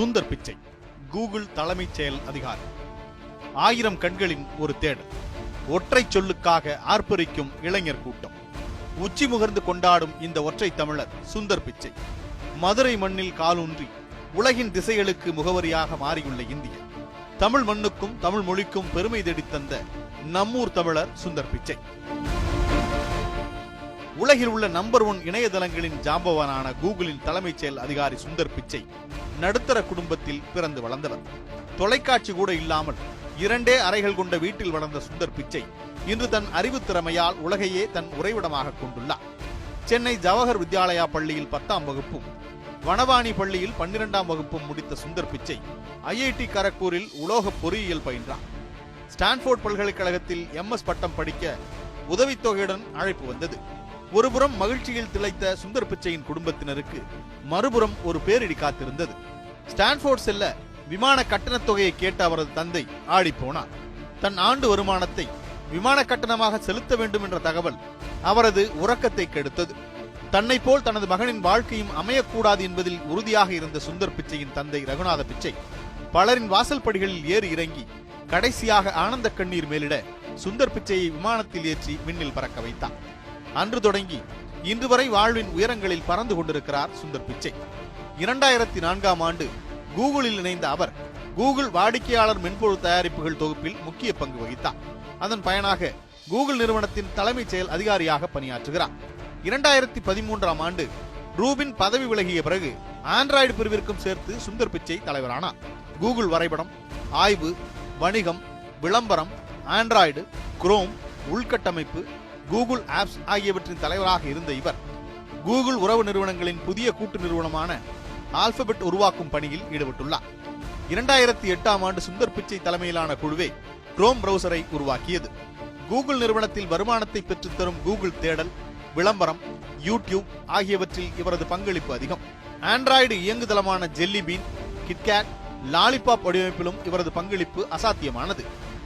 Sundar Pichai Google தலைமைச் செயல் அதிகாரி. ஆயிரம் கண்களின் ஒரு தேடல் ஒற்றை சொல்லுக்காக ஆர்ப்பரிக்கும் இளைஞர் கூட்டம். உச்சி முகர்ந்து கொண்டாடும் இந்த ஒற்றை தமிழர் சுந்தர் பிச்சை. மதுரை மண்ணில் காலூன்றி உலகின் திசைகளுக்கு முகவரியாக மாறியுள்ள இந்திய தமிழ் மண்ணுக்கும் தமிழ் மொழிக்கும் பெருமை தேடித் தந்த நம்மூர் தமிழர் சுந்தர் பிச்சை. உலகில் உள்ள நம்பர் ஒன் இணையதளங்களின் ஜாம்பவானான கூகுளின் தலைமைச் செயல் அதிகாரி சுந்தர் பிச்சை நடுத்தர குடும்பத்தில் பிறந்து வளர்ந்தவர். தொலைக்காட்சி கூட இல்லாமல் இரண்டே அறைகள் கொண்ட வீட்டில் வளர்ந்த சுந்தர் பிச்சை இன்று தன் அறிவுத்திறமையால் உலகையே தன் உறைவிடமாக கொண்டுள்ளார். சென்னை ஜவஹர் வித்யாலயா பள்ளியில் பத்தாம் வகுப்பும் வனவாணி பள்ளியில் பன்னிரெண்டாம் வகுப்பும் முடித்த சுந்தர் பிச்சை ஐஐடி கரக்பூரில் உலோக பொறியியல் பயின்றார். ஸ்டான்ஃபோர்ட் பல்கலைக்கழகத்தில் எம்எஸ் பட்டம் படிக்க உதவித்தொகையுடன் அழைப்பு வந்தது. ஒருபுறம் மகிழ்ச்சியில் திளைத்த சுந்தர் பிச்சையின் குடும்பத்தினருக்கு மறுபுறம் ஒரு பேரிடி காத்திருந்தது. ஸ்டான்ஃபோர்ட் செல்ல விமான கட்டணத் தொகையை கேட்ட அவரது தந்தை ஆடிப்போனார் தன் ஆண்டு வருமானத்தை விமான கட்டணமாக செலுத்த வேண்டும் என்ற தகவல் அவரது உறக்கத்தை கெடுத்தது. தன்னை போல் தனது மகனின் வாழ்க்கையும் அமையக்கூடாது என்பதில் உறுதியாக இருந்த சுந்தர் பிச்சையின் தந்தை ரகுநாத பிச்சை பலரின் வாசல் படிகளில் ஏறி இறங்கி கடைசியாக ஆனந்த கண்ணீர் மேலிட சுந்தர் பிச்சையை விமானத்தில் ஏற்றி விண்ணில் பறக்க வைத்தார் அன்று தொடங்கி இன்று வரை வாழ்வின் உயரங்களில் பறந்து கொண்டிருக்கிறார் சுந்தர் பிச்சை. இரண்டாயிரத்தி நான்காம் ஆண்டு கூகுளில் இணைந்த அவர் கூகுள் வாடிக்கையாளர் மென்பொருள் தயாரிப்புகள் தொகுப்பில் முக்கிய பங்கு வகித்தார். அதன் பயனாக கூகுள் நிறுவனத்தின் தலைமைச் செயல் அதிகாரியாக பணியாற்றுகிறார். இரண்டாயிரத்தி பதிமூன்றாம் ஆண்டு ரூபின் பதவி விலகிய பிறகு ஆண்ட்ராய்டு பிரிவிற்கும் சேர்த்து சுந்தர் பிச்சை தலைவரானார். கூகுள் வரைபடம் ஆய்வு வணிகம் விளம்பரம் ஆண்ட்ராய்டு குரோம் உள்கட்டமைப்பு கூகுள் ஆப்ஸ் ஆகியவற்றின் தலைவராக இருந்த இவர் கூகுள் உறவு நிறுவனங்களின் புதிய கூட்டு நிறுவனமான ஆல்பபெட் உருவாக்கும் பணியில் ஈடுபட்டுள்ளார். இரண்டாயிரத்தி எட்டாம் ஆண்டு சுந்தர் பிச்சை தலைமையிலான குழுவே குரோம் பிரவுசரை உருவாக்கியது. கூகுள் நிறுவனத்தில் வருமானத்தை பெற்றுத் தரும் கூகுள் தேடல் விளம்பரம் யூடியூப் ஆகியவற்றில் இவரது பங்களிப்பு அதிகம். ஆண்ட்ராய்டு இயங்குதளமான ஜெல்லி பீன் கிட்கேட் லாலிபாப் வடிவமைப்பிலும் இவரது பங்களிப்பு அசாத்தியமானது.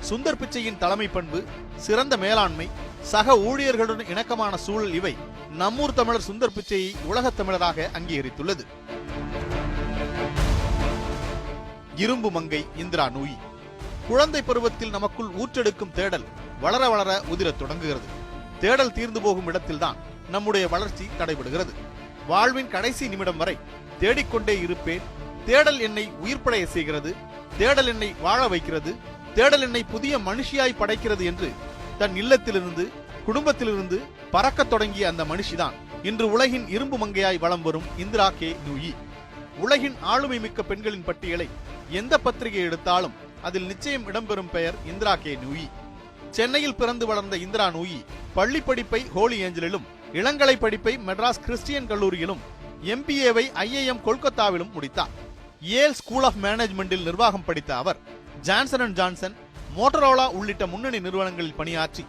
சுந்தர் பிச்சையின் தலைமை பண்பு சிறந்த மேலாண்மை சக ஊழியர்களுடன் இணக்கமான சூழல் இவை. நம்மூர் தமிழர் சுந்தர் பிச்சையை உலகத் தமிழராக அங்கீகரித்துள்ளது. இரும்பு மங்கை இந்திரா நூயி. குழந்தை பருவத்தில் நமக்குள் ஊற்றெடுக்கும் தேடல் வளர வளர உதிரத் தொடங்குகிறது. தேடல் தீர்ந்து போகும் இடத்தில்தான் நம்முடைய வளர்ச்சி தடைபடுகிறது. வாழ்வின் கடைசி நிமிடம் வரை தேடிக்கொண்டே இருப்பேன். தேடல் என்னை உயிர்ப்படைய செய்கிறது. தேடல் என்னை வாழ வைக்கிறது. தேடல் என்னை புதிய மனுஷியாய் படைக்கிறது என்று தன் இல்லத்திலிருந்து குடும்பத்திலிருந்து பறக்கத் தொடங்கிய அந்த மனுஷிதான் இன்று உலகின் இரும்பு மங்கையாய் வளம் வரும் இந்திரா கே. நூயி. உலகின் ஆளுமை மிக்க பெண்களின் பட்டியலை எந்த பத்திரிகை எடுத்தாலும் அதில் நிச்சயம் இடம்பெறும் பெயர் இந்திரா கே. நூயி. சென்னையில் பிறந்து வளர்ந்த இந்திரா நூயி பள்ளி படிப்பை ஹோலி ஏஞ்சலிலும் இளங்கலை படிப்பை மெட்ராஸ் கிறிஸ்டியன் கல்லூரியிலும் எம்பிஏவை ஐஏஎம் கொல்கத்தாவிலும் முடித்தார். ஏல் ஸ்கூல் ஆஃப் மேனேஜ்மெண்டில் நிர்வாகம் படித்த அவர் ஜான்சன் அண்ட் ஜான்சன் மோட்டரோலா உள்ளிட்ட முன்னணி நிறுவனங்களில் பணியாற்றி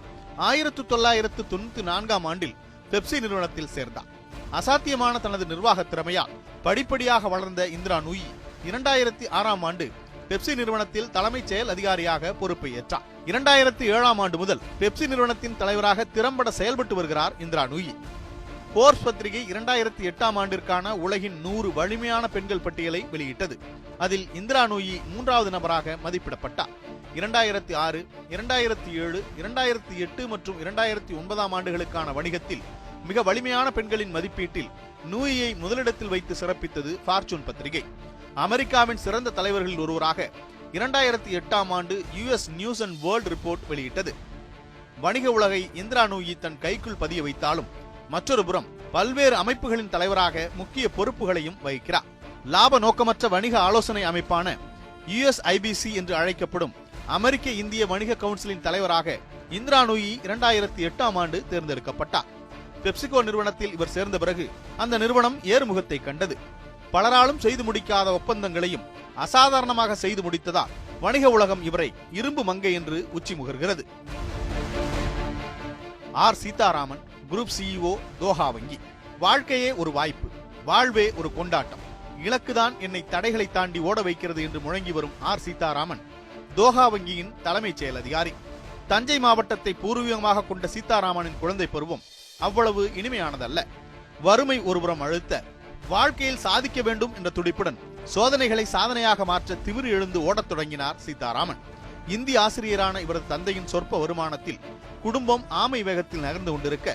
ஆயிரத்து தொள்ளாயிரத்து தொண்ணூத்தி நான்காம் ஆண்டில் பெப்சி நிறுவனத்தில் சேர்ந்தார். அசாத்தியமான தனது நிர்வாக திறமையால் படிப்படியாக வளர்ந்த இந்திரா நூயி இரண்டாயிரத்தி ஆறாம் ஆண்டு பெப்சி நிறுவனத்தில் தலைமைச் செயல் அதிகாரியாக பொறுப்பை ஏற்றார் இரண்டாயிரத்தி ஏழாம் ஆண்டு முதல் பெப்சி நிறுவனத்தின் தலைவராக திறம்பட செயல்பட்டு வருகிறார் இந்திரா நூயி. போர்ஸ் பத்திரிகை இரண்டாயிரத்தி எட்டாம் ஆண்டிற்கான உலகின் நூறு வலிமையான பெண்கள் பட்டியலை வெளியிட்டது. அதில் இந்திரா நூயி மூன்றாவது நபராக மதிப்பிடப்பட்டார். இரண்டாயிரத்தி ஆறு இரண்டாயிரத்தி ஏழு இரண்டாயிரத்தி எட்டு மற்றும் இரண்டாயிரத்தி ஒன்பதாம் ஆண்டுகளுக்கான வணிகத்தில் மிக வலிமையான பெண்களின் மதிப்பீட்டில் நூயியை முதலிடத்தில் வைத்து சிறப்பித்தது ஃபார்ச்சூன் பத்திரிகை. அமெரிக்காவின் சிறந்த தலைவர்களில் ஒருவராக இரண்டாயிரத்தி எட்டாம் ஆண்டு US news and world report வெளியிட்டது. வணிக உலகை இந்திரா நூயி தன் கைக்குள் பதிய வைத்தாலும் மற்றொரு புறம் பல்வேறு அமைப்புகளின் தலைவராக முக்கிய பொறுப்புகளையும் வகிக்கிறார். லாப நோக்கமற்ற வணிக ஆலோசனை அமைப்பான யுஎஸ்ஐபிசி என்று அழைக்கப்படும் அமெரிக்க இந்திய வணிக கவுன்சிலின் தலைவராக இந்திரா நூயி இரண்டாயிரத்தி எட்டாம் ஆண்டு தேர்ந்தெடுக்கப்பட்டார். பெப்சிகோ நிறுவனத்தில் இவர் சேர்ந்த பிறகு அந்த நிறுவனம் ஏறுமுகத்தை கண்டது. பலராலும் செய்து முடிக்காத ஒப்பந்தங்களையும் அசாதாரணமாக செய்து முடித்ததால் வணிக உலகம் இவரை இரும்பு மங்கை என்று உச்சி முகர்கிறது R. Sitaraman group CEO Doha வங்கி. வாழ்க்கையே ஒரு வாய்ப்பு வாழ்வே ஒரு கொண்டாட்டம். இலக்குதான் என்னை தடைகளை தாண்டி ஓட வைக்கிறது என்று முழங்கி வரும் ஆர். சீதாராமன் தோஹா வங்கியின் தலைமைச் செயல் அதிகாரி. தஞ்சை மாவட்டத்தை பூர்வீகமாக கொண்ட சீதாராமனின் குழந்தை பருவம் அவ்வளவு இனிமையானதல்ல. வறுமை ஒருபுறம் அழுத்த வாழ்க்கையில் சாதிக்க வேண்டும் என்ற துடிப்புடன் சோதனைகளை சாதனையாக மாற்ற திமிரு எழுந்து ஓடத் தொடங்கினார் சீதாராமன். இந்தி ஆசிரியரான இவரது தந்தையின் சொற்ப வருமானத்தில் குடும்பம் ஆமை வேகத்தில் நகர்ந்து கொண்டிருக்க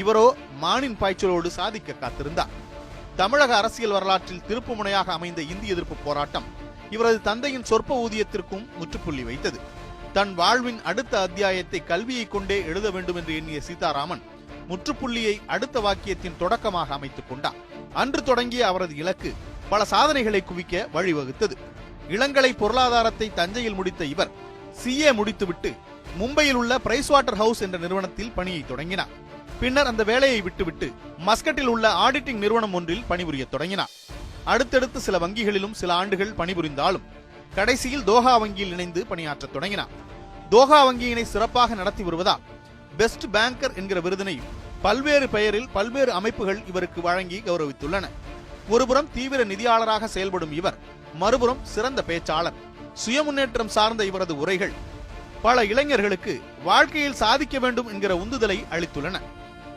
இவரோ மானின் பாய்ச்சலோடு சாதிக்க காத்திருந்தார். தமிழக அரசியல் வரலாற்றில் திருப்புமுனையாக அமைந்த இந்தி எதிர்ப்பு போராட்டம் இவரது தந்தையின் சொற்ப ஊதியத்திற்கும் முற்றுப்புள்ளி வைத்தது. தன் வாழ்வின் அடுத்த அத்தியாயத்தை கல்வியை கொண்டே எழுத வேண்டும் என்று எண்ணிய சீதாராமன் முற்றுப்புள்ளியை அடுத்த வாக்கியத்தின் தொடக்கமாக அமைத்துக் கொண்டார். அன்று தொடங்கிய அவரது இலக்கு பல சாதனைகளை குவிக்க வழிவகுத்தது. இளங்கலை பொருளாதாரத்தை தஞ்சையில் முடித்த இவர் சிஏ முடித்துவிட்டு மும்பையில் உள்ள பிரைஸ் வாட்டர் ஹவுஸ் என்ற நிறுவனத்தில் பணியை தொடங்கினார். பின்னர் அந்த வேலையை விட்டுவிட்டு மஸ்கட்டில் உள்ள ஆடிட்டிங் நிறுவனம் ஒன்றில் பணிபுரிய தொடங்கினார். அடுத்தடுத்து சில வங்கிகளிலும் சில ஆண்டுகள் பணிபுரிந்தாலும் கடைசியில் தோஹா வங்கியில் இணைந்து பணியாற்றத் தொடங்கினார். தோஹா வங்கியினை சிறப்பாக நடத்தி வருவதால் பெஸ்ட் பேங்கர் என்கிற விருதினை பல்வேறு பெயரில் பல்வேறு அமைப்புகள் இவருக்கு வழங்கி கௌரவித்துள்ளன. ஒருபுறம் தீவிர நிதியாளராக செயல்படும் இவர் மறுபுறம் சிறந்த பேச்சாளர். சுயமுன்னேற்றம் சார்ந்த இவரது உரைகள் பல இளைஞர்களுக்கு வாழ்க்கையில் சாதிக்க வேண்டும் என்கிற உந்துதலை அளித்துள்ளன.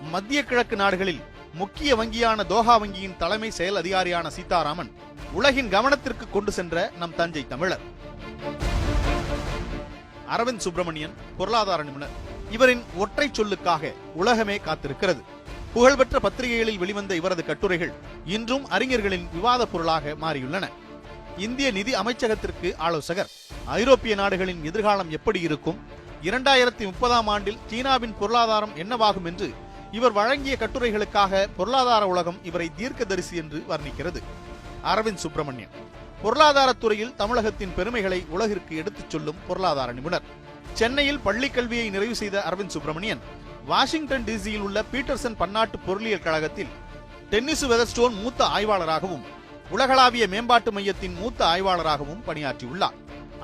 மத்திய கிழக்கு நாடுகளில் முக்கிய வங்கியான தோஹா வங்கியின் தலைமை செயல் அதிகாரியான சீதாராமன் உலகின் கவனத்திற்கு கொண்டு சென்ற நம் தஞ்சை தமிழர். அரவிந்த் சுப்பிரமணியன் பொருளாதார நிபுணர். இவரின் ஒற்றை சொல்லுக்காக உலகமே காத்திருக்கிறது. புகழ்பெற்ற பத்திரிகைகளில் வெளிவந்த இவரது கட்டுரைகள் இன்றும் அறிஞர்களின் விவாத பொருளாக மாறியுள்ளன. இந்திய நிதி அமைச்சகத்திற்கு ஆலோசகர். ஐரோப்பிய நாடுகளின் எதிர்காலம் எப்படி இருக்கும்? இரண்டாயிரத்தி முப்பதாம் ஆண்டில் சீனாவின் பொருளாதாரம் என்னவாகும் என்று இவர் வழங்கிய கட்டுரைகளுக்காக பொருளாதார உலகம் இவரை தீர்க்கதரிசி என்று வர்ணிக்கிறது. அரவிந்த் சுப்பிரமணியன். பொருளாதாரத்துறையில் தமிழகத்தின் பெருமைகளை உலகிற்கு எடுத்துச் சொல்லும் பொருளாதார நிபுணர். சென்னையில் பள்ளிக் கல்வியை நிறைவு செய்த அரவிந்த் சுப்பிரமணியன் வாஷிங்டன் டிசியில் உள்ள பீட்டர்சன் பன்னாட்டு பொருளியல் கழகத்தில் டென்னிஸ் வெதர்ஸ்டோன் மூத்த ஆய்வாளராகவும் உலகளாவிய மேம்பாட்டு மையத்தின் மூத்த ஆய்வாளராகவும் பணியாற்றியுள்ளார்.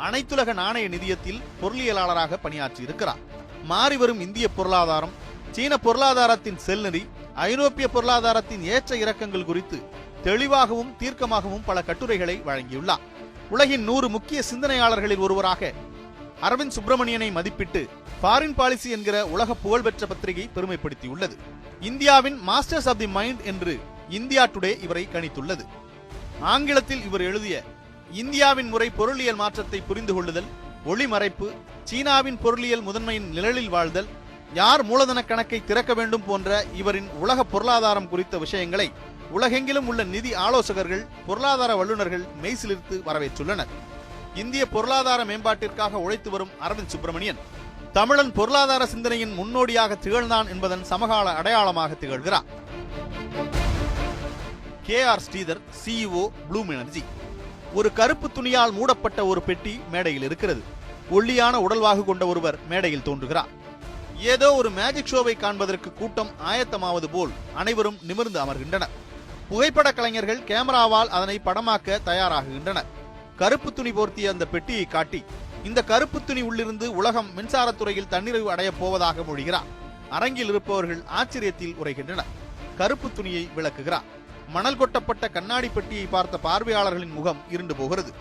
அனைத்துலக நாணய நிதியத்தில் பொருளியலாளராக பணியாற்றி இருக்கிறார் மாறிவரும் இந்திய பொருளாதாரம் சீன பொருளாதாரத்தின் செல்நெறி ஐரோப்பிய பொருளாதாரத்தின் ஏற்ற இறக்கங்கள் குறித்து தெளிவாகவும் தீர்க்கமாகவும் பல கட்டுரைகளை வழங்கியுள்ளார். உலகின் நூறு முக்கிய சிந்தனையாளர்களில் ஒருவராக அரவிந்த் சுப்பிரமணியனை மதிப்பிட்டு ஃபாரின் பாலிசி என்கிற உலக புகழ்பெற்ற பத்திரிகை பெருமைப்படுத்தியுள்ளது. இந்தியாவின் மாஸ்டர்ஸ் ஆஃப் தி மைண்ட் என்று இந்தியா டுடே இவரை கணித்துள்ளது. ஆங்கிலத்தில் இவர் எழுதிய இந்தியாவின் முறை பொருளியல் மாற்றத்தை புரிந்து கொள்ளுதல் ஒளிமறைப்பு சீனாவின் பொருளியல் முதன்மையின் நிழலில் வாழ்தல் யார் மூலதன கணக்கை திறக்க வேண்டும் போன்ற இவரின் உலக பொருளாதாரம் குறித்த விஷயங்களை உலகெங்கிலும் உள்ள நிதி ஆலோசகர்கள் பொருளாதார வல்லுநர்கள் மெய்சிலிர்த்து வரவேற்றுள்ளனர். இந்திய பொருளாதார மேம்பாட்டிற்காக உழைத்து வரும் அரவிந்த் சுப்பிரமணியன் தமிழன் பொருளாதார சிந்தனையின் முன்னோடியாக திகழ்ந்தான் என்பதன் சமகால அடையாளமாக திகழ்கிறார். K R Sridhar CEO Bloom Energy ஒரு கருப்பு துணியால் மூடப்பட்ட ஒரு பெட்டி மேடையில் இருக்கிறது. ஒல்லியான உடல்வாகு கொண்ட ஒருவர் மேடையில் தோன்றுகிறார். ஏதோ ஒரு மேஜிக் ஷோவை காண்பதற்கு கூட்டம் ஆயத்தமாவது போல் அனைவரும் நிமிர்ந்து அமர்கின்றனர். புகைப்பட கலைஞர்கள் கேமராவால் அதனை படமாக்க தயாராகுகின்றனர். கருப்பு துணி போர்த்திய அந்த பெட்டியை காட்டி இந்த கருப்பு துணி உள்ளிருந்து உலகம் மின்சாரத்துறையில் தன்னிறைவு அடையப் போவதாக மொழிகிறார். அரங்கில் இருப்பவர்கள் ஆச்சரியத்தில் உரைகின்றனர் கருப்பு துணியை விளக்குகிறார். மணல் கொட்டப்பட்ட கண்ணாடி பெட்டியை பார்த்த பார்வையாளர்களின் முகம் இருண்டு போகிறது.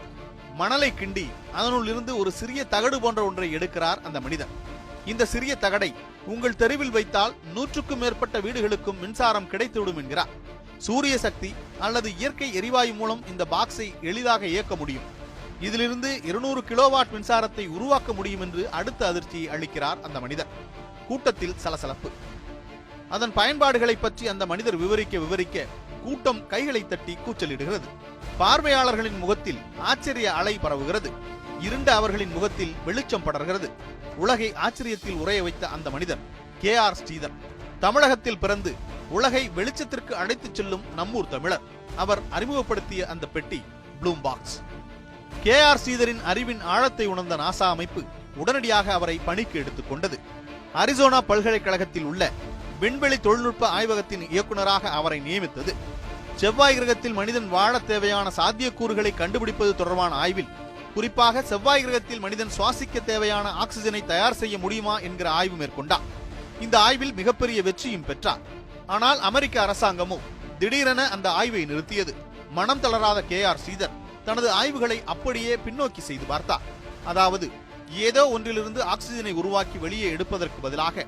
மணலை கிண்டி அதனுள் இருந்து ஒரு சிறிய தகடு போன்ற ஒன்றை எடுக்கிறார் அந்த மனிதன். இந்த சிறிய தகடை உங்கள் தெருவில் வைத்தால் நூற்றுக்கும் மேற்பட்ட வீடுகளுக்கும் மின்சாரம் கிடைத்துவிடும் என்கிறார். சூரிய சக்தி அல்லது இயற்கை எரிவாயு மூலம் இந்த பாக்ஸை எளிதாக இயக்க முடியும். இதிலிருந்து இருநூறு கிலோவாட் மின்சாரத்தை உருவாக்க முடியும் என்று அடுத்த அதிர்ச்சியை அளிக்கிறார் அந்த மனிதர் கூட்டத்தில் சலசலப்பு. அதன் பயன்பாடுகளை பற்றி அந்த மனிதர் விவரிக்க விவரிக்க கூட்டம் கைகளை தட்டி கூச்சலிடுகிறது. பார்வையாளர்களின் முகத்தில் ஆச்சரிய அலை பரவுகிறது. இருண்ட அவர்களின் முகத்தில் வெளிச்சம் படர்கிறது. உலகை ஆச்சரியத்தில் உரைய வைத்த அந்த மனிதர் கே ஆர் ஸ்ரீதர் தமிழகத்தில் பிறந்து உலகை வெளிச்சத்திற்கு அழைத்துச் செல்லும் நம்மூர் தமிழர். அவர் அறிமுகப்படுத்திய அந்த பெட்டி ப்ளூம் பாக்ஸ் கே ஆர் ஸ்ரீதரின் அறிவின் ஆழத்தை உணர்ந்த நாசா அமைப்பு உடனடியாக அவரை பணிக்கு எடுத்துக் கொண்டது. அரிசோனா பல்கலைக்கழகத்தில் உள்ள விண்வெளி தொழில்நுட்ப ஆய்வகத்தின் இயக்குநராக அவரை நியமித்தது. செவ்வாய் கிரகத்தில் மனிதன் வாழ தேவையான சாத்தியக்கூறுகளை கண்டுபிடிப்பது தொடர்பான ஆய்வில் குறிப்பாக செவ்வாய் கிரகத்தில் மனிதன் சுவாசிக்க தேவையான ஆக்சிஜனை தயார் செய்ய முடியுமா என்கிற ஆய்வு மேற்கொண்டார். இந்த ஆய்வில் மிகப்பெரிய வெற்றியும் பெற்றார். ஆனால் அமெரிக்க அரசாங்கமும் திடீரென அந்த ஆய்வை நிறுத்தியது. மனம் தளராத கே ஆர் ஸ்ரீதர் தனது ஆய்வுகளை அப்படியே பின்னோக்கி செய்து பார்த்தார். அதாவது ஏதோ ஒன்றிலிருந்து ஆக்சிஜனை உருவாக்கி வெளியே எடுப்பதற்கு பதிலாக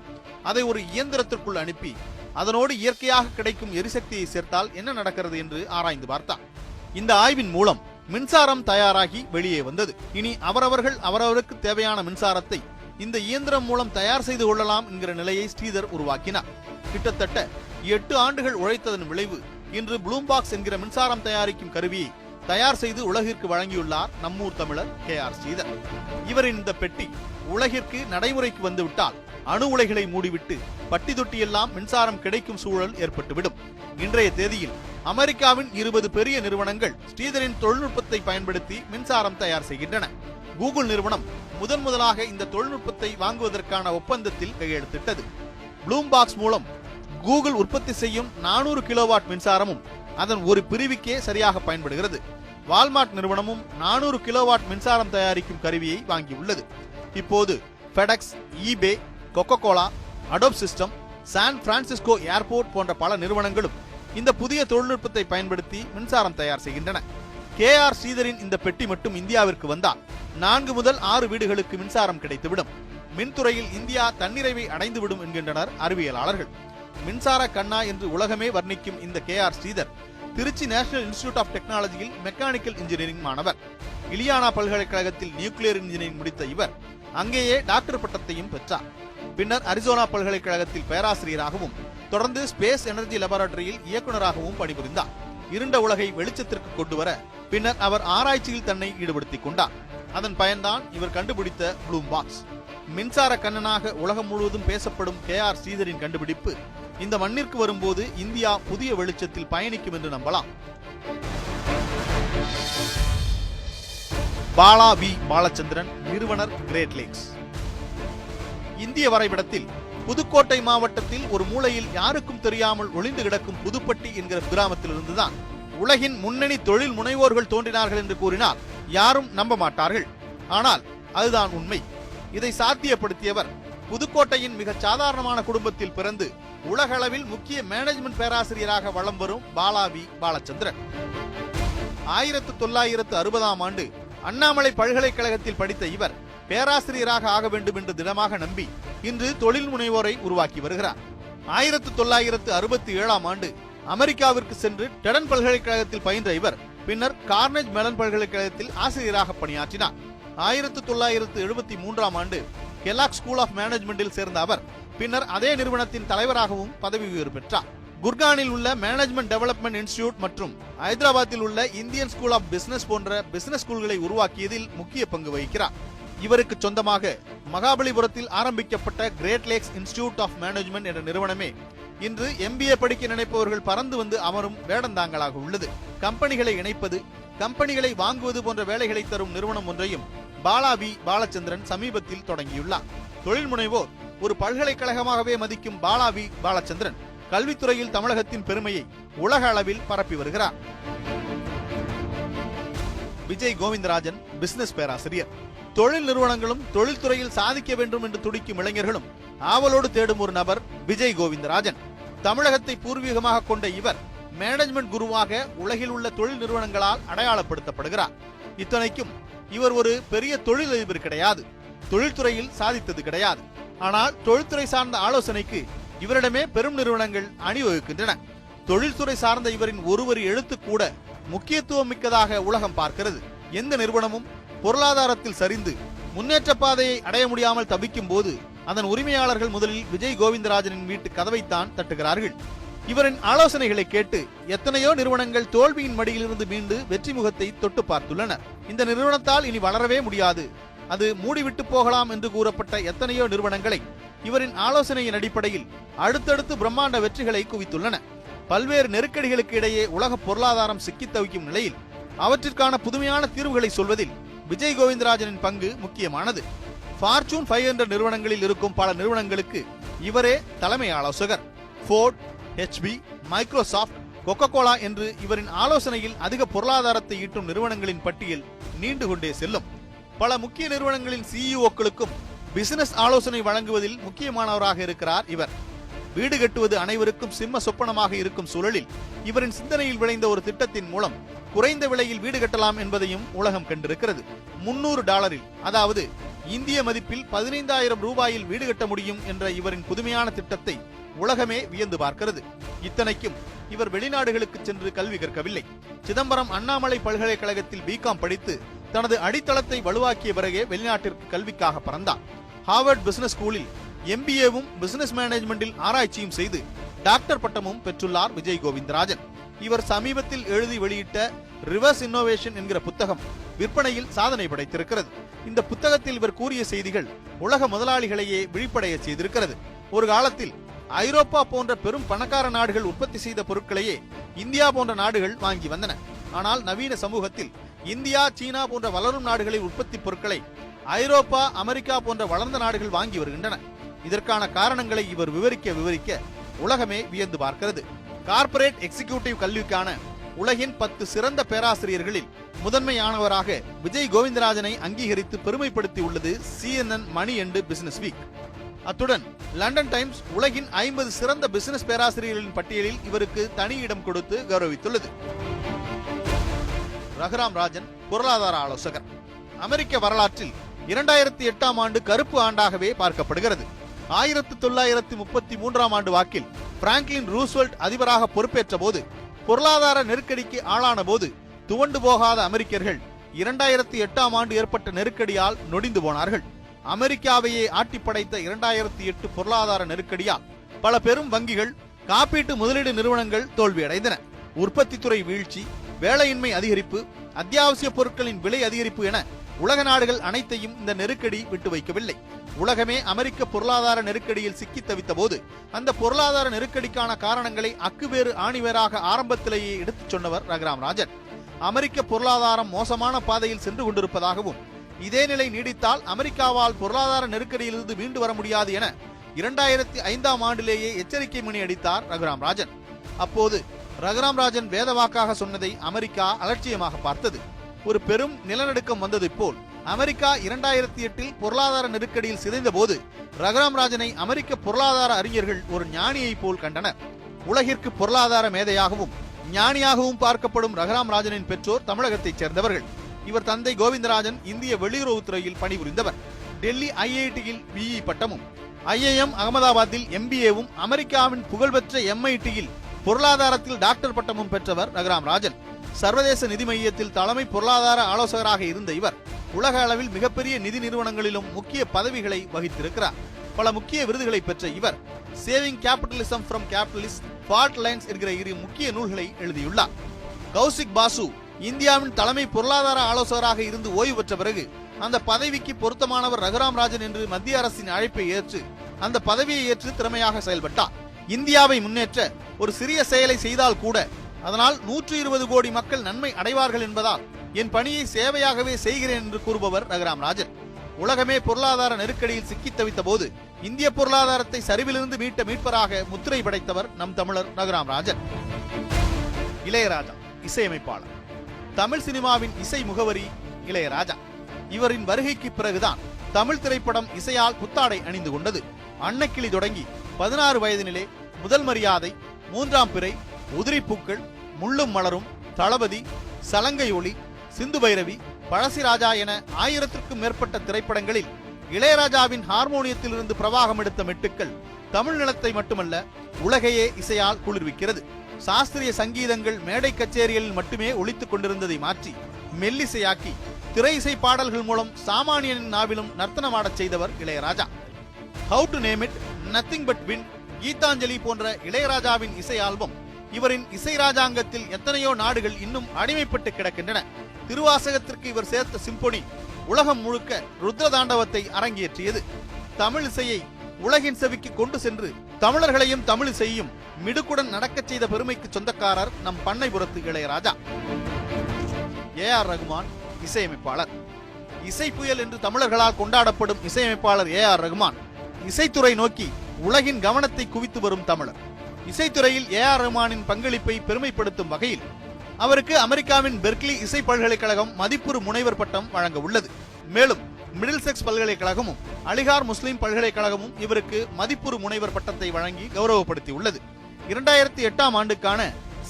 அதை ஒரு இயந்திரத்திற்குள் அனுப்பி அதனோடு இயற்கையாக கிடைக்கும் எரிசக்தியை சேர்த்தால் என்ன நடக்கிறது என்று ஆராய்ந்து பார்த்தார். இந்த ஆய்வின் மூலம் மின்சாரம் தயாராகி வெளியே வந்தது. இனி அவரவர்கள் அவரவருக்கு தேவையான மின்சாரத்தை இந்த இயந்திரம் மூலம் தயார் செய்து கொள்ளலாம் என்கிற நிலையை ஸ்ரீதர் உருவாக்கினார். கிட்டத்தட்ட எட்டு ஆண்டுகள் உழைத்ததன் விளைவு இன்று ப்ளூம்பாக்ஸ் என்கிற மின்சாரம் தயாரிக்கும் கருவியை தயார் செய்து உலகிற்கு வழங்கியுள்ளார் நம்மூர் தமிழர் கே ஆர் ஸ்ரீதர். இவரின் இந்த பெட்டி உலகிற்கு நடைமுறைக்கு வந்துவிட்டால் அணு உலைகளை மூடிவிட்டு பட்டி தொட்டி எல்லாம் மின்சாரம் கிடைக்கும் சூழல் ஏற்பட்டுவிடும். இன்றைய தேதியில் அமெரிக்காவின் இருபது பெரிய நிறுவனங்கள் ஸ்ரீதரின் தொழில்நுட்பத்தை பயன்படுத்தி மின்சாரம் தயார் செய்கின்றன. கூகுள் நிறுவனம் முதன் முதலாக இந்த தொழில்நுட்பத்தை வாங்குவதற்கான ஒப்பந்தத்தில் கையெழுத்திட்டது. ப்ளூம்பாக்ஸ் மூலம் கூகுள் உற்பத்தி செய்யும் நானூறு கிலோவாட் மின்சாரமும் அதன் ஒரு பிரிவுக்கே சரியாக பயன்படுகிறது. வால்மார்ட் நிறுவனமும் நானூறு கிலோவாட் மின்சாரம் தயாரிக்கும் கருவியை வாங்கியுள்ளது. இப்போது FedEx eBay Coca Cola Adobe system San Francisco airport போன்ற பல நிறுவனங்களும் இந்த புதிய தொழில்நுட்பத்தை பயன்படுத்தி மின்சாரம் தயார் செய்கின்றன. கே ஆர் ஸ்ரீதரின் இந்த பெட்டி மட்டும் இந்தியாவிற்கு வந்தால் நான்கு முதல் ஆறு வீடுகளுக்கு மின்சாரம் கிடைத்துவிடும். மின்துறையில் இந்தியா தன்னிறைவை அடைந்துவிடும் என்கின்றனர் அறிவியலாளர்கள். மின்சார கண்ணா என்று உலகமே வர்ணிக்கும் இந்த K R Sridhar Trichy national institute of டெக்னாலஜியில் மெக்கானிக்கல் இன்ஜினியரிங் மாணவர். இலியானா பல்கலைக்கழகத்தில் நியூக்ளியர் இன்ஜினியரிங் முடித்த இவர் அங்கேயே டாக்டர் பட்டத்தையும் பெற்றார். பின்னர் அரிசோனா பல்கலைக்கழகத்தில் பேராசிரியராகவும் தொடர்ந்து ஸ்பேஸ் எனர்ஜி லெபார்டரியில் இயக்குநராகவும் பணிபுரிந்தார். இருண்ட உலகை வெளிச்சத்திற்கு கொண்டு வர பின்னர் அவர் ஆராய்ச்சியில் தன்னை ஈடுபடுத்திக் கொண்டார். அதன் பயன்தான் இவர் கண்டுபிடித்த ப்ளூம் பாக்ஸ் மின்சார கண்ணனாக உலகம் முழுவதும் பேசப்படும் கே ஆர் ஸ்ரீதரின் கண்டுபிடிப்பு இந்த மண்ணிற்கு வரும்போது இந்தியா புதிய வெளிச்சத்தில் பயணிக்கும் என்று நம்பலாம். பாலா வி. பாலச்சந்திரன் நிறுவனர் கிரேட் லேக்ஸ். இந்திய வரைபடத்தில் புதுக்கோட்டை மாவட்டத்தில் ஒரு மூலையில் யாருக்கும் தெரியாமல் ஒளிந்து கிடக்கும் புதுப்பட்டி என்கிற கிராமத்திலிருந்துதான் உலகின் முன்னணி தொழில் முனைவோர்கள் தோன்றினார்கள் என்று கூறினால் யாரும் நம்ப மாட்டார்கள். ஆனால் அதுதான் உண்மை. இதை சாத்தியப்படுத்தியவர். புதுக்கோட்டையின் மிக சாதாரணமான குடும்பத்தில் பிறந்து உலகளவில் முக்கிய மேனேஜ்மெண்ட் பேராசிரியராக வலம் வரும் பாலாவி பாலச்சந்திரன். ஆயிரத்து தொள்ளாயிரத்து அறுபதாம் ஆண்டு அண்ணாமலை பல்கலைக்கழகத்தில் படித்த இவர் பேராசிரியராக ஆக வேண்டும் என்று திடமாக நம்பி இன்று தொழில் முனைவோரை உருவாக்கி வருகிறார். ஆயிரத்து தொள்ளாயிரத்து அறுபத்தி ஏழாம் ஆண்டு அமெரிக்காவிற்கு சென்று டெடன் பல்கலைக்கழகத்தில் பயின்ற இவர் பின்னர் கார்னேஜ் மெலன் பல்கலைக்கழகத்தில் ஆசிரியராக பணியாற்றினார். ஆயிரத்து தொள்ளாயிரத்து எழுபத்தி மூன்றாம் ஆண்டு கெலாக் ஸ்கூல் ஆஃப் மேனேஜ்மெண்டில் சேர்ந்த அவர் பின்னர் அதே நிறுவனத்தின் தலைவராகவும் பதவி உயர்வு பெற்றார். குர்கானில் உள்ள மேனேஜ்மெண்ட் டெவலப்மெண்ட் இன்ஸ்டிடியூட் மற்றும் ஹைதராபாத்தில் உள்ள இந்தியன் ஸ்கூல் ஆஃப் பிசினஸ் போன்ற பிசினஸ் ஸ்கூல்களை உருவாக்கியதில் முக்கிய பங்கு வகிக்கிறார். இவருக்கு சொந்தமாக மகாபலிபுரத்தில் ஆரம்பிக்கப்பட்ட great lakes institute of management என்ற நிறுவனமே இன்று எம்பிஏ படிக்க நினைப்பவர்கள் பறந்து வந்து அமரும் வேடந்தாங்களாக உள்ளது. கம்பெனிகளை இணைப்பது கம்பெனிகளை வாங்குவது போன்ற வேலைகளை தரும் நிறுவனம் ஒன்றையும் பாலாவி பாலச்சந்திரன் சமீபத்தில் தொடங்கியுள்ளார். தொழில் முனைவோர் ஒரு பல்கலைக்கழகமாகவே மதிக்கும் பாலாவி பாலச்சந்திரன் கல்வித்துறையில் தமிழகத்தின் பெருமையை உலக அளவில் பரப்பி வருகிறார். விஜய் கோவிந்தராஜன் பிசினஸ் பேராசிரியர். தொழில் நிறுவனங்களும் தொழில்துறையில் சாதிக்க வேண்டும் என்று துடிக்கும் இளைஞர்களும் ஆவலோடு தேடும் ஒரு நபர் விஜய் கோவிந்தராஜன். தமிழகத்தை பூர்வீகமாக கொண்ட இவர் மேனேஜ்மெண்ட் குருவாக உலகில் உள்ள தொழில் நிறுவனங்களால் அடையாளப்படுத்தப்படுகிறார். இத்தனைக்கும் இவர் ஒரு பெரிய தொழிலதிபர் கிடையாது. தொழில்துறையில் சாதித்தது கிடையாது. ஆனால் தொழில்துறை சார்ந்த ஆலோசனைக்கு இவரிடமே பெரும் நிறுவனங்கள் அணிவகுக்கின்றன. தொழில்துறை சார்ந்த இவரின் ஒருவரி எழுத்து கூட முக்கியத்துவம் மிக்கதாக உலகம் பார்க்கிறது. எந்த நிறுவனமும் பொருளாதாரத்தில் சரிந்து முன்னேற்ற பாதையை அடைய முடியாமல் தவிக்கும் போது அதன் உரிமையாளர்கள் முதலில் விஜய் கோவிந்தராஜனின் வீட்டு கதவைத்தான் தட்டுகிறார்கள். இவரின் ஆலோசனைகளை கேட்டு எத்தனையோ நிறுவனங்கள் தோல்வியின் மடியிலிருந்து மீண்டு வெற்றி முகத்தை தொட்டு பார்த்துள்ளனர். இந்த நிறுவனத்தால் இனி வளரவே முடியாது. அது மூடிவிட்டு போகலாம் என்று கூறப்பட்ட எத்தனையோ நிறுவனங்களை இவரின் ஆலோசனையின் அடிப்படையில் அடுத்தடுத்து பிரம்மாண்ட வெற்றிகளை குவித்துள்ளன. பல்வேறு நெருக்கடிகளுக்கு இடையே உலக பொருளாதாரம் சிக்கித் தவிக்கும் நிலையில் அவற்றிற்கான புதுமையான தீர்வுகளை சொல்வதில் விஜய் கோவிந்தராஜனின் பங்கு முக்கியமானது. ஃபார்ச்சூன் ஃபைவ் ஹண்ட்ரட் நிறுவனங்களில் இருக்கும் பல நிறுவனங்களுக்கு இவரே தலைமை ஆலோசகர். Ford HP Microsoft coca cola என்று இவரின் ஆலோசனையில் அதிக பொருளாதாரத்தை ஈட்டும் நிறுவனங்களின் பட்டியல் நீண்டு கொண்டே செல்லும். பல முக்கிய நிறுவனங்களின் சிஇஓக்களுக்கும் பிசினஸ் ஆலோசனை வழங்குவதில் முக்கியமானவராக இருக்கிறார் இவர். வீடு கட்டுவது அனைவருக்கும் சிம்ம சொப்பனமாக இருக்கும் சூழலில் இவரின் சிந்தனையில் விளைந்த ஒரு திட்டத்தின் மூலம் குறைந்த விலையில் வீடு கட்டலாம் என்பதையும் உலகம் கண்டிருக்கிறது. முன்னூறு டாலரில் அதாவது இந்திய மதிப்பில் பதினைந்தாயிரம் ரூபாயில் வீடு கட்ட முடியும் என்ற இவரின் புதுமையான திட்டத்தை உலகமே வியந்து பார்க்கிறது. இத்தனைக்கும் இவர் வெளிநாடுகளுக்கு சென்று கல்வி கற்கவில்லை. சிதம்பரம் அண்ணாமலை பல்கலைக்கழகத்தில் பிகாம் படித்து தனது அடித்தளத்தை வலுவாக்கிய பிறகே வெளிநாட்டிற்கு கல்விக்காக பறந்தார். ஹார்வர்ட் பிசினஸ் ஸ்கூலில் எம்பிஏவும் பிசினஸ் மேனேஜ்மெண்டில் ஆராய்ச்சியும் செய்து டாக்டர் பட்டமும் பெற்றுள்ளார் விஜய் கோவிந்தராஜன். இவர் சமீபத்தில் எழுதி வெளியிட்ட ரிவர்ஸ் இன்னோவேஷன் என்கிற புத்தகம் விற்பனையில் சாதனை படைத்திருக்கிறது. இந்த புத்தகத்தில் இவர் கூறிய செய்திகள் உலக முதலாளிகளையே விழிப்படைய செய்திருக்கிறது. ஒரு காலத்தில் ஐரோப்பா போன்ற பெரும் பணக்கார நாடுகள் உற்பத்தி செய்த பொருட்களையே இந்தியா போன்ற நாடுகள் வாங்கி வந்தன. ஆனால் நவீன சமூகத்தில் இந்தியா சீனா போன்ற வளரும் நாடுகளில் உற்பத்தி பொருட்களை ஐரோப்பா அமெரிக்கா போன்ற வளர்ந்த நாடுகள் வாங்கி வருகின்றன. இதற்கான காரணங்களை இவர் விவரிக்க விவரிக்க உலகமே வியந்து பார்க்கிறது. கார்ப்பரேட் எக்ஸிகியூட்டிவ் கல்விக்கான உலகின் பத்து சிறந்த பேராசிரியர்களில் முதன்மையானவராக விஜய் கோவிந்தராஜனை அங்கீகரித்து பெருமைப்படுத்தி உள்ளது CNN money and business week அத்துடன் லண்டன் டைம்ஸ் உலகின் ஐம்பது சிறந்த பிசினஸ் பேராசிரியர்களின் பட்டியலில் இவருக்கு தனி இடம் கொடுத்து கௌரவித்துள்ளது. ரகுராம் ராஜன் பொருளாதார ஆலோசகர். அமெரிக்க வரலாற்றில் இரண்டாயிரத்தி எட்டாம் ஆண்டு கருப்பு ஆண்டாகவே பார்க்கப்படுகிறது. ஆயிரத்தி தொள்ளாயிரத்தி முப்பத்தி மூன்றாம் ஆண்டு வாக்கில் பிராங்க்லின் ரூஸ்வெல்ட் அதிபராக பொறுப்பேற்ற போது பொருளாதார நெருக்கடிக்கு ஆளான போது துவண்டு போகாத அமெரிக்கர்கள் இரண்டாயிரத்தி எட்டாம் ஆண்டு ஏற்பட்ட நெருக்கடியால் நொடிந்து போனார்கள். அமெரிக்காவையே ஆட்டி படைத்த இரண்டாயிரத்தி எட்டு பொருளாதார நெருக்கடியால் பல பெரும் வங்கிகள் காப்பீட்டு முதலீடு நிறுவனங்கள் தோல்வியடைந்தன. உற்பத்தி துறை வீழ்ச்சி வேலையின்மை அதிகரிப்பு அத்தியாவசிய பொருட்களின் விலை அதிகரிப்பு என உலக நாடுகள் அனைத்தையும் இந்த நெருக்கடி விட்டு வைக்கவில்லை. உலகமே அமெரிக்க பொருளாதார நெருக்கடியில் சிக்கி தவித்த போது அந்த பொருளாதார நெருக்கடிக்கான காரணங்களை அக்குவேறு ஆணிவேராக ஆரம்பத்திலேயே எடுத்துச் சொன்னவர் ரகுராம் ராஜன் அமெரிக்க பொருளாதாரம் மோசமான பாதையில் சென்று கொண்டிருப்பதாகவும் இதே நிலை நீடித்தால் அமெரிக்காவால் பொருளாதார நெருக்கடியிலிருந்து மீண்டு வர முடியாது என இரண்டாயிரத்தி ஐந்தாம் ஆண்டிலேயே எச்சரிக்கை மணி அடித்தார் ரகுராம் ராஜன் அப்போது ரகுராம் ராஜன் வேதவாக்காக சொன்னதை அமெரிக்கா அலட்சியமாக பார்த்தது. ஒரு பெரும் நிலநடுக்கம் வந்தது போல். அமெரிக்கா இரண்டாயிரத்தி எட்டில் பொருளாதார நெருக்கடியில் சிதைந்த போது ரகுராம் ராஜனை அமெரிக்க பொருளாதார அறிஞர்கள் ஒரு ஞானியைப் போல் கண்டனர். உலகிற்கு பொருளாதார மேதையாகவும் ஞானியாகவும் பார்க்கப்படும் ரகுராம் ராஜனின் பெற்றோர் தமிழகத்தைச் சேர்ந்தவர்கள். இவர் தந்தை கோவிந்தராஜன் இந்திய வெளியுறவுத்துறையில் பணிபுரிந்தவர். டெல்லி ஐஐடியில் பிஇ பட்டமும் ஐஐஎம் அகமதாபாத்தில் எம்பிஏவும் அமெரிக்காவின் புகழ்பெற்ற எம்ஐடியில் பொருளாதாரத்தில் டாக்டர் பட்டமும் பெற்றவர் ரகுராம் ராஜன். சர்வதேச நிதி மையத்தில் தலைமை பொருளாதார ஆலோசகராக இருந்த இவர் உலக அளவில் மிகப்பெரிய நிதி நிறுவனங்களிலும் முக்கிய பதவிகளை வகித்திருக்கிறார். பல முக்கிய விருதுகளை பெற்ற இவர் saving capitalism from capitalist fault lines என்கிற இரு முக்கிய நூல்களை எழுதியுள்ளார். கௌசிக் பாசு இந்தியாவின் தலைமை பொருளாதார ஆலோசகராக இருந்து ஓய்வு பெற்ற பிறகு அந்த பதவிக்கு பொருத்தமானவர் ரகுராம் ராஜன் என்று மத்திய அரசின் அழைப்பை ஏற்று அந்த பதவியை ஏற்று திறமையாக செயல்பட்டார். இந்தியாவை முன்னேற்ற ஒரு சிறிய செயலை செய்தால் கூட அதனால் நூற்று இருபது கோடி மக்கள் நன்மை அடைவார்கள் என்பதால் என் பணியை சேவையாகவே செய்கிறேன் என்று கூறுபவர் ரகுராம் ராஜன். உலகமே பொருளாதார நெருக்கடியில் சிக்கித் தவித்த போது இந்திய பொருளாதாரத்தை சரிவிலிருந்து மீட்ட மீட்பராக முத்திரை படைத்தவர் நம் தமிழர் ரகுராம் ராஜன். இளையராஜா இசையமைப்பாளர். தமிழ் சினிமாவின் இசை முகவரி இளையராஜா. இவரின் வருகைக்கு பிறகுதான் தமிழ் திரைப்படம் இசையால் புத்தாடை அணிந்து கொண்டது. அன்னக்கிளி தொடங்கி பதினாறு வயதினிலே முதல் மரியாதை மூன்றாம் பிறை உதிரிப்பூக்கள் முள்ளும் மலரும் தளபதி சலங்கை ஒளி சிந்து பைரவி பழசிராஜா என ஆயிரத்திற்கும் மேற்பட்ட திரைப்படங்களில் இளையராஜாவின் ஹார்மோனியத்திலிருந்து பிரவாகம் எடுத்த மெட்டுக்கள் தமிழ் நிலத்தை மட்டுமல்ல உலகையே இசையால் குளிர்விக்கிறது. சாஸ்திரிய சங்கீதங்கள் மேடை கச்சேரிகளில் மட்டுமே ஒழித்துக் கொண்டிருந்ததை மாற்றி மெல்லிசையாக்கி திரை இசை பாடல்கள் மூலம் சாமானியனின் நாவிலும் நர்த்தனமாடச் செய்தவர் Ilaiyaraaja. How to name it nothing but wind Gitanjali போன்ற இளையராஜாவின் இசை ஆல்பம் இவரின் இசை ராஜாங்கத்தில் எத்தனையோ நாடுகள் இன்னும் அடிமைப்பட்டு கிடக்கின்றன. திருவாசகத்திற்கு இவர் சேர்த்த சிம்பொனி உலகம் முழுக்க ருத்ர தாண்டவத்தை அரங்கேற்றியது. தமிழ் இசையை உலகின் செவிக்கு கொண்டு சென்று தமிழர்களையும் தமிழ் இசையும் மிடுக்குடன் நடக்கச் செய்த பெருமைக்கு சொந்தக்காரர் நம் பண்ணைபுரத்து இளையராஜா. ஏ ஆர் ரகுமான் இசையமைப்பாளர். இசை புயல் என்று தமிழர்களால் கொண்டாடப்படும் இசையமைப்பாளர் ஏ ஆர் ரகுமான். இசைத்துறை நோக்கி உலகின் கவனத்தை குவித்து வரும் தமிழர். இசைத்துறையில் ஏ ஆர் ரஹ்மானின் பங்களிப்பை பெருமைப்படுத்தும் வகையில் அவருக்கு அமெரிக்காவின் பெர்க்லி இசை பல்கலைக்கழகம் மதிப்புறு முனைவர் பட்டம் வழங்க உள்ளது. மேலும் மிடில் செக்ஸ் பல்கலைக்கழகமும் அலிகார் முஸ்லிம் பல்கலைக்கழகமும் இவருக்கு மதிப்புறு முனைவர் பட்டத்தை வழங்கி கௌரவப்படுத்தி உள்ளது இரண்டாயிரத்தி எட்டாம் ஆண்டுக்கான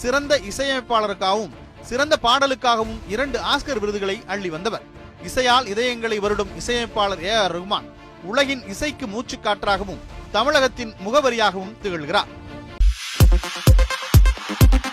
சிறந்த இசையமைப்பாளருக்காகவும் சிறந்த பாடலுக்காகவும் இரண்டு ஆஸ்கர் விருதுகளை அள்ளி வந்தவர். இசையால் இதயங்களை வருடும் இசையமைப்பாளர் ஏ ஆர் ரகுமான் உலகின் இசைக்கு மூச்சுக்காற்றாகவும் தமிழகத்தின் முகவரியாகவும் திகழ்கிறார். Thank you.